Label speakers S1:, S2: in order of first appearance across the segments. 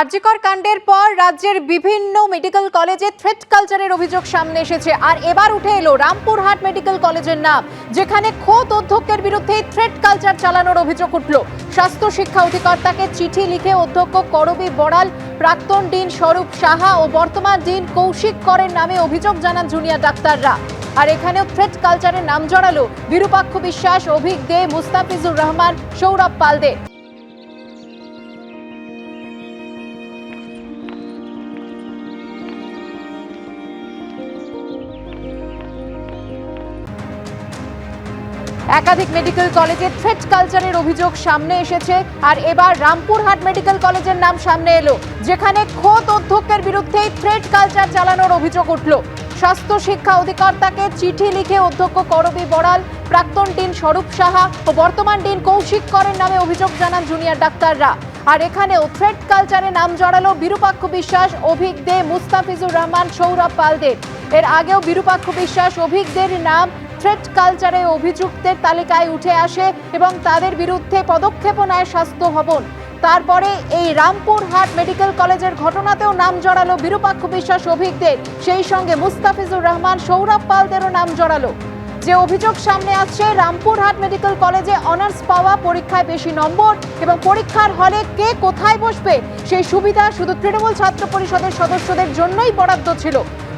S1: আরজিকর কাণ্ডের পর রাজ্যের বিভিন্ন মেডিকেল কলেজে থ্রেট কালচারের অভিযোগ সামনে এসেছে। আর এবার উঠে এলো রামপুরহাট মেডিকেল কলেজের নাম, যেখানে খোদ অধ্যক্ষের বিরুদ্ধে থ্রেট কালচার চালানোর অভিযোগ উঠল। স্বাস্থ্য শিক্ষা অধিকর্তাকে চিঠি লিখে অধ্যক্ষ করবী বড়াল, প্রাক্তন ডিন স্বরূপ সাহা ও বর্তমান ডিন কৌশিক করের নামে অভিযোগ জানান জুনিয়র ডাক্তাররা। আর এখানেও থ্রেট কালচারের নাম জড়ালো বিরূপাক্ষ বিশ্বাস, অভিক দে, মুস্তাফিজুর রহমান, সৌরভ পালদে। একাধিক মেডিকেল কলেজে থ্রেট কালচারের অভিযোগ সামনে এসেছে, আর এবার রামপুরহাট মেডিকেল কলেজের নাম সামনে এলো, যেখানে খোদ অধ্যক্ষের বিরুদ্ধে থ্রেট কালচার চালানোর অভিযোগ উঠল। স্বাস্থ্য শিক্ষা অধিকর্তাকে চিঠি লিখে অধ্যক্ষ করবী বড়াল, প্রাক্তন ডিন স্বরূপ সাহা ও বর্তমান ডিন কৌশিক করের নামে অভিযোগ জানান জুনিয়র ডাক্তাররা। আর এখানেও থ্রেট কালচারে নাম জড়ালো বিরূপাক্ষ বিশ্বাস, অভিক দে, মুস্তাফিজুর রহমান, সৌরভ পালদে। এর আগেও বিরূপাক্ষ বিশ্বাস অভিকদের নাম থ্রেট কালচারে অভিযুক্তের তালিকায় উঠে আসে এবং তাদের বিরুদ্ধে পদক্ষেপও নেয় স্বাস্থ্য ভবন। তারপরে এই রামপুরহাট মেডিকেল কলেজের ঘটনাতেও নাম জড়ালো বিরূপাক্ষ বিশ্বাস অভিজ্ঞদের সেই সঙ্গে মুস্তাফিজুর রহমান, সৌরভ পালদেরও নাম জড়ালো। যে অভিযোগ সামনে আসছে, রামপুরহাট মেডিকেল কলেজে অনার্স পাওয়া পরীক্ষায় বেশি নম্বর এবং পরীক্ষার হলে কে কোথায় বসবে, সেই সুবিধা শুধু তৃণমূল ছাত্র পরিষদের সদস্যদের জন্যই বরাদ্দ ছিল।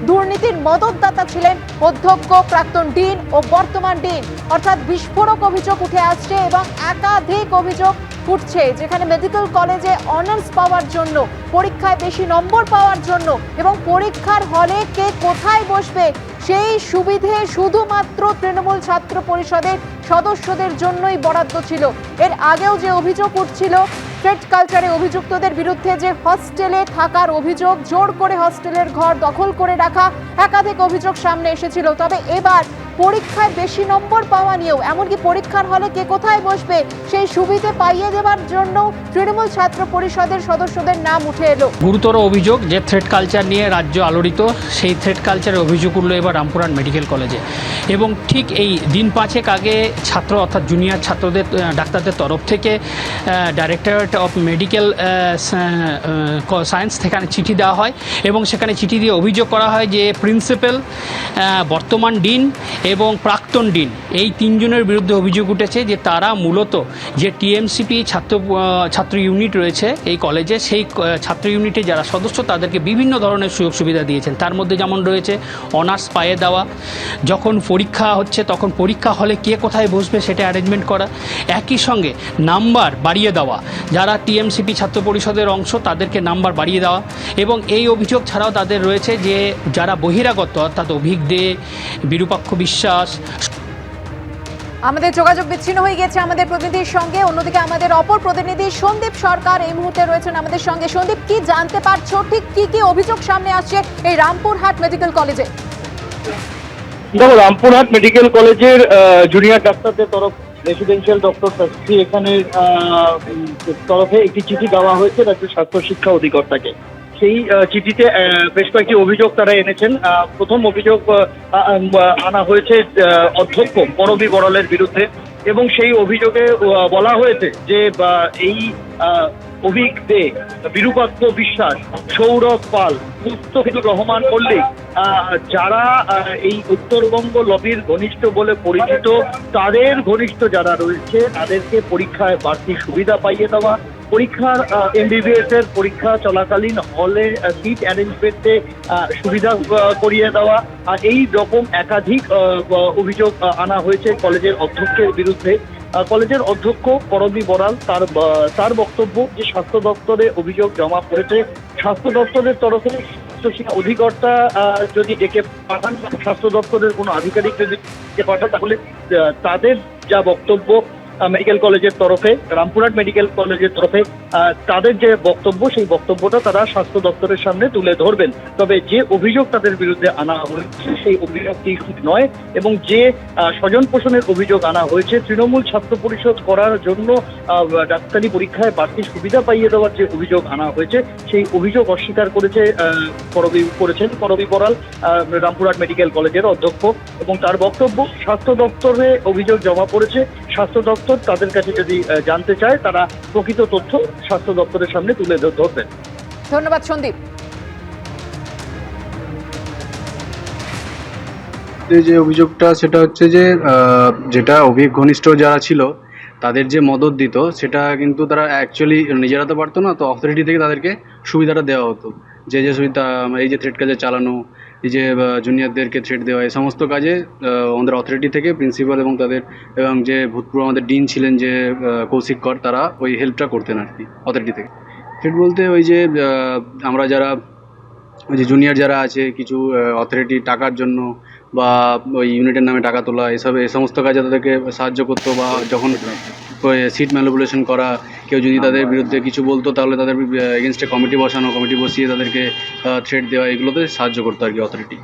S1: দুর্নীতির মদতদাতা ছিলেন অধ্যক্ষ, প্রাক্তন ডিন ও বর্তমান ডিন। অর্থাৎ বিস্ফোরক অভিযোগ উঠে আসছে এবং একাধিক অভিযোগ উঠছে যেখানে মেডিকেল কলেজে অনার্স পাওয়ার জন্য, পরীক্ষায় বেশি নম্বর পাওয়ার জন্য এবং পরীক্ষার হলে কে কোথায় বসবে, সেই সুবিধে শুধুমাত্র তৃণমূল ছাত্র পরিষদের সদস্যদের জন্যই বরাদ্দ ছিল। এর আগেও যে অভিযোগ উঠছিল থ্রেট কালচারে অভিযুক্তদের বিরুদ্ধে যে হস্টেলে থাকার অভিযোগ, জোর করে হস্টেলের ঘর দখল করে রাখা একাধিক অভিযোগ সামনে এসেছিল। তবে এবার পরীক্ষায় বেশি নম্বর পাওয়া নিয়েও এমনকি পরীক্ষার হলে কে কোথায় বসবে সেই সুবিধে পাইয়ে দেওয়ার জন্য তৃণমূল ছাত্র পরিষদের সদস্যদের নাম উঠে এলো।
S2: গুরুতর অভিযোগ যে থ্রেড কালচার নিয়ে রাজ্য আলোড়িত, সেই থ্রেড কালচারের অভিযোগ উঠল এবার রামপুরহাট মেডিকেল কলেজে। এবং ঠিক এই দিন পাঁচেক আগে ছাত্র অর্থাৎ জুনিয়র ছাত্রদের ডাক্তারদের তরফ থেকে ডাইরেক্টরেট অফ মেডিকেল সায়েন্স সেখানে চিঠি দেওয়া হয় এবং সেখানে চিঠি দিয়ে অভিযোগ করা হয় যে প্রিন্সিপাল বর্তমান ডিন এবং প্রাক্তন ডিন। এই তিনজনের বিরুদ্ধে অভিযোগ উঠেছে যে তারা মূলত যে টিএমসিপি ছাত্র ছাত্র ইউনিট রয়েছে এই কলেজে, সেই ছাত্র ইউনিটে যারা সদস্য তাদেরকে বিভিন্ন ধরনের সুযোগ সুবিধা দিয়েছেন। তার মধ্যে যেমন রয়েছে অনার্স পায়ে দেওয়া, যখন পরীক্ষা হচ্ছে তখন পরীক্ষা হলে কে কোথায় বসবে সেটা অ্যারেঞ্জমেন্ট করা, একই সঙ্গে নাম্বার বাড়িয়ে দেওয়া, যারা টিএমসিপি ছাত্র পরিষদের অংশ তাদেরকে নাম্বার বাড়িয়ে দেওয়া এবং এই অভিযোগ ছাড়াও তাদের রয়েছে যে যারা বহিরাগত অর্থাৎ অভিজ্ঞ দে বিরূপাক্ষ বিশ্বাস
S1: আমাদের যোগাযোগ বিচ্ছিন্ন হয়ে গেছে আমাদের প্রতিনিধির সঙ্গে। অন্যদিকে আমাদের অপর প্রতিনিধি সন্দীপ সরকার এই মুহূর্তে রয়েছেন আমাদের সঙ্গে। সন্দীপ কি জানতে পারছ? ঠিক কি কি অভিযোগ সামনে আসছে এই রামপুরহাট মেডিকেল কলেজে?
S3: দেখো রামপুরহাট মেডিকেল কলেজের জুনিয়র ডাক্তারদের তরফ রেসিডেন্সিয়াল ডক্টর এখানে তরফে একটি চিঠি দেওয়া হয়েছে রাজ্য স্বাস্থ্য শিক্ষা অধিকর্তাকে। সেই চিঠিতে বেশ কয়েকটি অভিযোগ তারা এনেছেন। প্রথম অভিযোগ আনা হয়েছে অধ্যক্ষ করবী বড়লের বিরুদ্ধে এবং সেই অভিযোগে বলা হয়েছে যে এই অভিক দে বিরূপাক্ষ বিশ্বাস, সৌরভ পাল মুস্তফিজুর রহমান মল্লিক যারা এই উত্তরবঙ্গ লবির ঘনিষ্ঠ বলে পরিচিত, তাদের ঘনিষ্ঠ যারা রয়েছে, তাদেরকে পরীক্ষায় বাড়তি সুবিধা পাইয়ে দেওয়া পরীক্ষার এমবিবিএস এর পরীক্ষা চলাকালীন হলে সিট অ্যারেঞ্জমেন্টে সুবিধা করিয়ে দেওয়া। এই রকম একাধিক অভিযোগ আনা হয়েছে কলেজের অধ্যক্ষের বিরুদ্ধে। কলেজের অধ্যক্ষ করবী বড়াল তার তার বক্তব্য যে স্বাস্থ্য দপ্তরে অভিযোগ জমা পড়েছে, স্বাস্থ্য দপ্তরের তরফে স্বাস্থ্য শিক্ষা অধিকর্তা যদি ডেকে পাঠান, স্বাস্থ্য দপ্তরের কোনো আধিকারিক যদি পাঠান, তাহলে তাদের যা বক্তব্য মেডিকেল কলেজের তরফে রামপুরহাট মেডিকেল কলেজের তরফে তাদের যে বক্তব্য সেই বক্তব্যটা তারা স্বাস্থ্য দপ্তরের সামনে তুলে ধরবেন। তবে যে অভিযোগ তাদের বিরুদ্ধে আনা হয়েছে সেই অভিযোগটি ঠিক নয় এবং যে স্বজন পোষণের অভিযোগ আনা হয়েছে তৃণমূল ছাত্র পরিষদ করার জন্য ডাক্তারি পরীক্ষায় বাড়তি সুবিধা পাইয়ে দেওয়ার যে অভিযোগ আনা হয়েছে সেই অভিযোগ অস্বীকার করেছে করবী করেছেন করবী আহ, রামপুরহাট মেডিকেল কলেজের অধ্যক্ষ এবং তার বক্তব্য স্বাস্থ্য দপ্তরে অভিযোগ জমা পড়েছে স্বাস্থ্য দপ্তর তাদের কাছে যদি জানতে চায় তারা প্রকৃত তথ্য স্বাস্থ্য দপ্তরের সামনে তুলে ধরবেন।
S1: ধন্যবাদ সন্দীপ।
S4: যে যে অভিযোগটা সেটা হচ্ছে যে যেটা অভিক ঘনিষ্ঠ যারা ছিল তাদের যে মদত দিত সেটা কিন্তু তারা অ্যাকচুয়ালি নিজেরা তো পারতো না তো অথরিটি থেকে তাদেরকে সুবিধাটা দেওয়া হতো। যে যে সুবিধা এই যে থ্রেড কাজে চালানো এই যে জুনিয়রদেরকে থ্রেড দেওয়া, এই সমস্ত কাজে আমাদের অথরিটি থেকে প্রিন্সিপাল এবং তাদের, এবং যে ভূতপূর্ব আমাদের ডিন ছিলেন যে কৌশিক কর, তারা ওই হেল্পটা করতেন আর কি অথরিটি থেকে। থ্রেড বলতে ওই যে আমরা যারা, ওই যে জুনিয়র যারা আছে, কিছু অথরিটি টাকার জন্য বা ওই ইউনিটের নামে টাকা তোলা, এসব এই সমস্ত কাজে তাদেরকে সাহায্য করতো বা যখন সিট ম্যানিপুলেশন করা কেউ যদি তাদের বিরুদ্ধে কিছু বলতো তাহলে তাদের এগেনস্টে কমিটি বসানো কমিটি বসিয়ে তাদেরকে থ্রেড দেওয়া এগুলোতে সাহায্য করতো আর কি অথরিটি